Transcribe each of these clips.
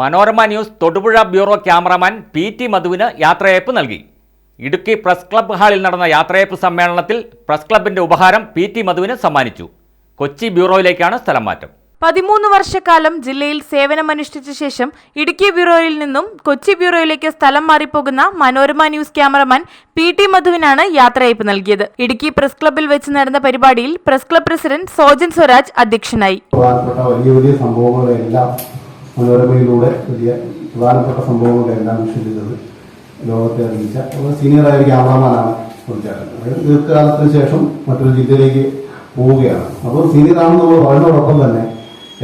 Manorama news Thodupuzha bureau cameraman P T മധുവിന് യാത്രയയപ്പ് നൽകി. Idukki press club ഹാളിൽ നടന്ന യാത്രയയപ്പ് സമ്മേളനത്തിൽ പ്രസ് ക്ലബിന്റെ ഉപഹാരം പി ടി മധുവിന് സമ്മാനിച്ചു. കൊച്ചി ബ്യൂറോയിലേക്കാണ് സ്ഥലം മാറ്റം പതിമൂന്ന് വർഷക്കാലം ജില്ലയിൽ സേവനമനുഷ്ഠിച്ച ശേഷം ഇടുക്കി ബ്യൂറോയിൽ നിന്നും കൊച്ചി ബ്യൂറോയിലേക്ക് സ്ഥലം മാറിപ്പോകുന്ന Manorama news cameraman P T മധുവിനാണ് യാത്രയയപ്പ് നൽകിയത്. ഇടുക്കി പ്രസ് ക്ലബ്ബിൽ വെച്ച് നടന്ന പരിപാടിയിൽ press club president Sojan Swaraj അധ്യക്ഷനായി. വലിയ വലിയ സംഭവങ്ങളെല്ലാം മനോരമയിലൂടെ വലിയ പ്രധാനപ്പെട്ട സംഭവങ്ങളുടെ എല്ലാം വിഷയിച്ചത് ലോകത്തെ അറിയിച്ച സീനിയറായ ഒരു ക്യാമറമാനാണ് കുറിച്ചേട്ടൻ അതായത് ദീർഘകാലത്തിന് ശേഷം മറ്റൊരു ജില്ലയിലേക്ക് പോവുകയാണ്. അപ്പോൾ സീനിയറാണെന്ന് നമ്മൾ പറയുന്നതോടൊപ്പം തന്നെ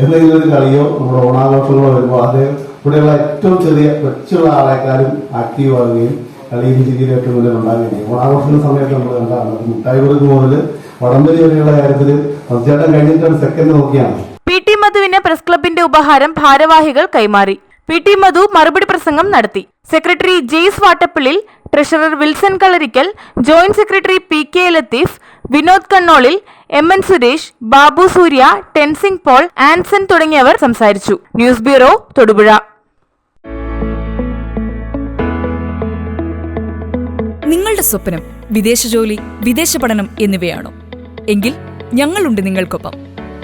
എന്തെങ്കിലും ഒരു കളിയോ നമ്മുടെ ഓണാഘോഷങ്ങളോ വരുമ്പോൾ അത് ഇവിടെയുള്ള ഏറ്റവും ചെറിയ കൊച്ചുള്ള ആളെക്കാളും ആക്റ്റീവ് ആവുകയും കളിയും ജില്ലയിൽ ഏറ്റവും കൂടുതൽ ഉണ്ടാകുകയും ചെയ്യും. ഓണാഘോഷങ്ങളുടെ സമയത്ത് നമ്മൾ കണ്ടാണ് മുട്ടായി കൊടുക്ക് മുതൽ വടംവലി വരെയുള്ള കാര്യത്തിൽ തീർച്ചയായിട്ടും കഴിഞ്ഞിട്ടാണ് സെക്കൻഡ് നോക്കിയാണ്. പ്രസ് ക്ലബിന്റെ ഉപഹാരം ഭാരവാഹികൾ കൈമാറി. പി ടി മധു മറുപടി പ്രസംഗം നടത്തി. Secretary Jaise Vattappillil treasurer Wilson Kalarikkal joint secretary P K Latheef Vinod Kannolil M N Suresh Babu Surya Tensing Paul Anson തുടങ്ങിയവർ സംസാരിച്ചു. News bureau Thodupuzha. നിങ്ങളുടെ സ്വപ്നം വിദേശ ജോലി വിദേശ പഠനം എന്നിവയാണോ? എങ്കിൽ ഞങ്ങളുണ്ട് നിങ്ങൾക്കൊപ്പം.